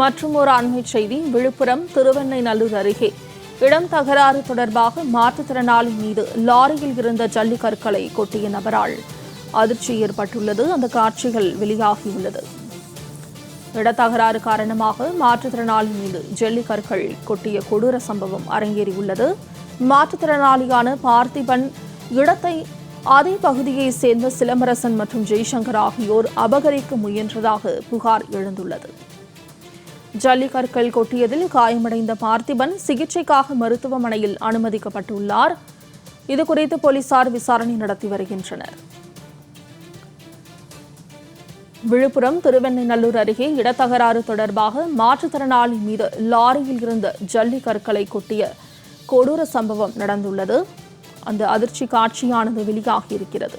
மற்றும் ஒரு அண்மை செய்தி விழுப்புரம் திருவெண்ணைநல்லூர் அருகே. இடம் தகராறு தொடர்பாக மாற்றுத்திறனாளி மீது லாரியில் இருந்த ஜல்லிக்கற்களை கொட்டிய நபரால் அதிர்ச்சி ஏற்பட்டுள்ளது. அந்த காட்சிகள் வெளியாகியுள்ளது. இடத்தகராறு காரணமாக மாற்றுத்திறனாளி மீது ஜல்லிக்கற்கள் கொட்டிய கொடூர சம்பவம் அரங்கேறியுள்ளது. மாற்றுத்திறனாளியான பார்த்திபன் இடத்தை அதே பகுதியைச் சேர்ந்த சிலம்பரசன் மற்றும் ஜெய்சங்கர் ஆகியோர் அபகரிக்க முயன்றதாக புகார் எழுந்துள்ளது. ஜல்லிக்கற்கள் கொட்டியதில் காயமடைந்த பார்த்திபன் சிகிச்சைக்காக மருத்துவமனையில் அனுமதிக்கப்பட்டுள்ளார். இதுகுறித்து போலீசார் விசாரணை நடத்தி வருகின்றனர். விழுப்புரம் திருவெண்ணநல்லூர் அருகே இடத்தகராறு தொடர்பாக மாற்றுத்திறனாளி மீது லாரியில் இருந்த ஜல்லிக்கற்களை கொட்டிய கொடூர சம்பவம் நடந்துள்ளது. அந்த அதிர்ச்சி காட்சியானது வெளியாகியிருக்கிறது.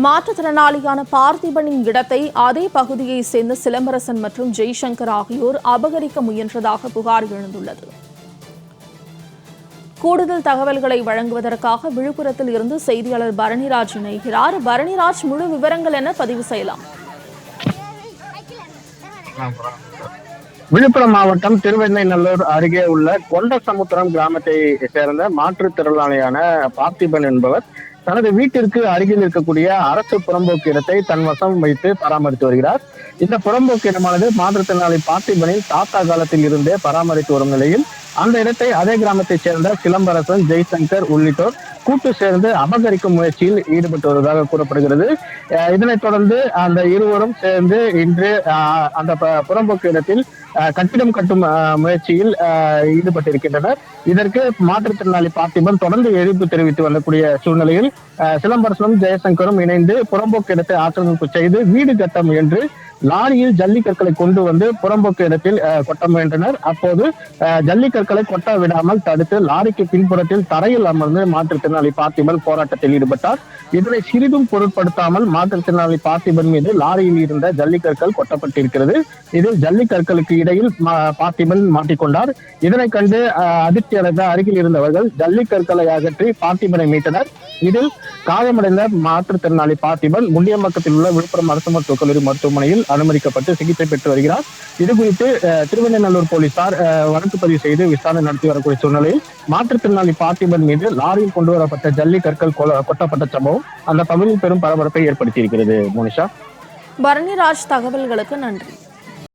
மாற்றுத்திறனாளியான பார்த்திபனின் இடத்தை அதே பகுதியைச் சேர்ந்த சிலம்பரசன் மற்றும் ஜெய்சங்கர் ஆகியோர் அபகரிக்க முயன்றதாக புகார் எழுந்துள்ளது. கூடுதல் தகவல்களை வழங்குவதற்காக விழுப்புரத்தில் இருந்து செய்தியாளர் பரணிராஜ் இணைகிறார். பரணிராஜ் முழு விவரங்கள் என பதிவு செய்யலாம். விழுப்புரம் மாவட்டம் திருவெண்ணைநல்லூர் அருகே உள்ள கொண்டசமுத்திரம் கிராமத்தை சேர்ந்த மாற்றுத்திறனாளியான பார்த்திபன் என்பவர் தனது வீட்டிற்கு அருகில் இருக்கக்கூடிய அரசு புறம்போக்கு இடத்தை தன் வசம் வைத்து பராமரித்து வருகிறார். இந்த புறம்போக்கு இடமானது மாற்றுத்திறனாளி பார்த்திபனின் தாத்தா காலத்தில் இருந்தே பராமரித்து வரும் நிலையில் அந்த இடத்தை அதே கிராமத்தைச் சேர்ந்த சிலம்பரசன் ஜெய்சங்கர் உள்ளிட்டோர் கூட்டு சேர்ந்து அபகரிக்கும் முயற்சியில் ஈடுபட்டு வருவதாக கூறப்படுகிறது. அஹ் இதனைத் தொடர்ந்து அந்த இருவரும் சேர்ந்து இன்று அந்த ப- புறம்போக்கு இடத்தில் கட்டிடம் கட்டும் முயற்சியில் அஹ், ஈடுபட்டிருக்கின்றனர். இதற்கு மாற்றுத்திறனாளி பார்த்திபன் தொடர்ந்து எதிர்ப்பு தெரிவித்து வரக்கூடிய சூழ்நிலையில் அஹ், சிலம்பரசனும் ஜெயசங்கரும் இணைந்து புறம்போக்கு இடத்தை ஆக்கிரமிப்பு செய்து வீடு கட்ட முயன்று லாரியில் ஜல்லிக்கற்களை கொண்டு வந்து புறம்போக்கு இடத்தில் கொட்ட முயன்றனர். அப்போது ஜல்லிக்கற்களை கொட்ட விடாமல் தடுத்து லாரிக்கு பின்புறத்தில் தரையில் அமர்ந்து மாற்றுத்திறனாளி பார்த்திபன் போராட்டத்தில் ஈடுபட்டார். இதனை சிறிதும் பொருட்படுத்தாமல் மாற்றுத்திறனாளி பார்த்திபன் மீது லாரியில் இருந்த ஜல்லிக்கற்கள் கொட்டப்பட்டிருக்கிறது. இதில் ஜல்லிக்கற்களுக்கு இடையில் பார்த்திபன் மாட்டிக்கொண்டார். இதனை கண்டு அதிர்ச்சி அடைந்த அருகில் இருந்தவர்கள் ஜல்லிக்கற்களை அகற்றி பார்த்திபனை மீட்டனர். இதில் காயமடைந்த மாற்றுத்திறனாளி பார்த்திபன் முண்டியம்பக்கத்தில் உள்ள விழுப்புரம் அரசு மருத்துவக் கல்லூரி மருத்துவமனையில் அனுமதிக்கப்பட்டு சிகிச்சை பெற்று வருகிறார். இது குறித்து அஹ், போலீசார் அஹ், வழக்கு பதிவு செய்து விசாரணை நடத்தி வரக்கூடிய சூழ்நிலையில் மாற்றுத்திறனாளி பார்த்திபன் மீது லாரியில் கொண்டு வரப்பட்ட ஜல்லி கற்கள் கொல- கொட்டப்பட்ட சம்பவம் அந்த பகுதியில் பெரும் பரபரப்பை ஏற்படுத்தியிருக்கிறது. மோனிஷா. பரணிராஜ் தகவல்களுக்கு நன்றி.